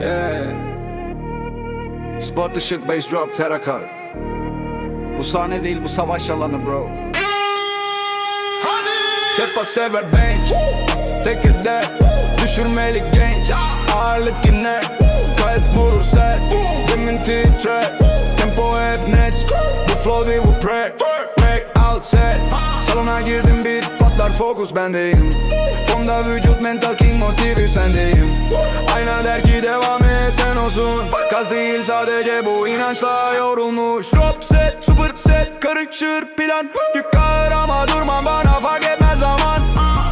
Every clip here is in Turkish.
Yeah. Spot ışık bass drop terakar Bu sahne değil bu savaş alanı bro. Sepa sever bench. Tek eder Düşürmeli genç. Ağırlık iner Kalp vurur sert. Zemin titrer Tempo hep net. Bu flow değil bu prep Break out set. Salona girdim beat patlar fokus bendeyim Fonda vücut mental king motivi sendeyim Kaz değil sadece bu inançla yorulmuş. Drop set super set karışır plan. Yıkar ama durmam bana fark etmez zaman.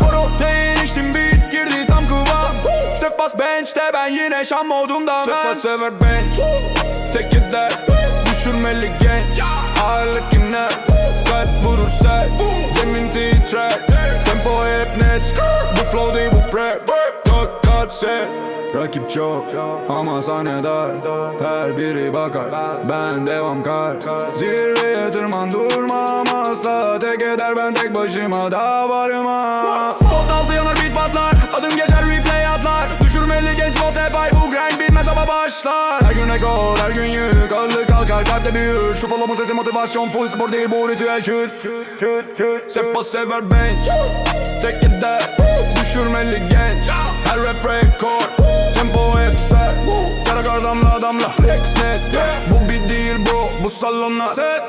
Protein içtim beat girdi tam kıvam. Step bas bench'te ben yine şam modumda ben. sever bench. Tek gider düşürmeli genç. Ağırlık iner kalp vurur sert Zemin titrer. Tempo hep net. Bu flow değil bu prep Dört kat set Rakip çok ama sahne dar Her biri bakar ben devam kar. Zirveye tırman durmam asla Tek eder. Ben tek başıma da varım ha. Spot altı yanar beat patlar Adım geçer replay atlar. Düşürmeli genç bot hep ay bu grind bitmez ama başlar. Her gün rekor her gün yük Ağırlık kalkar kalpte büyür. Şu flow'un sesi motivasyon full spor değil bu ritüel kül. Sepa sever bench Tek gider Düşürmeli genç Karakar damla damla Flex net Bu bir değil bro Bu salona set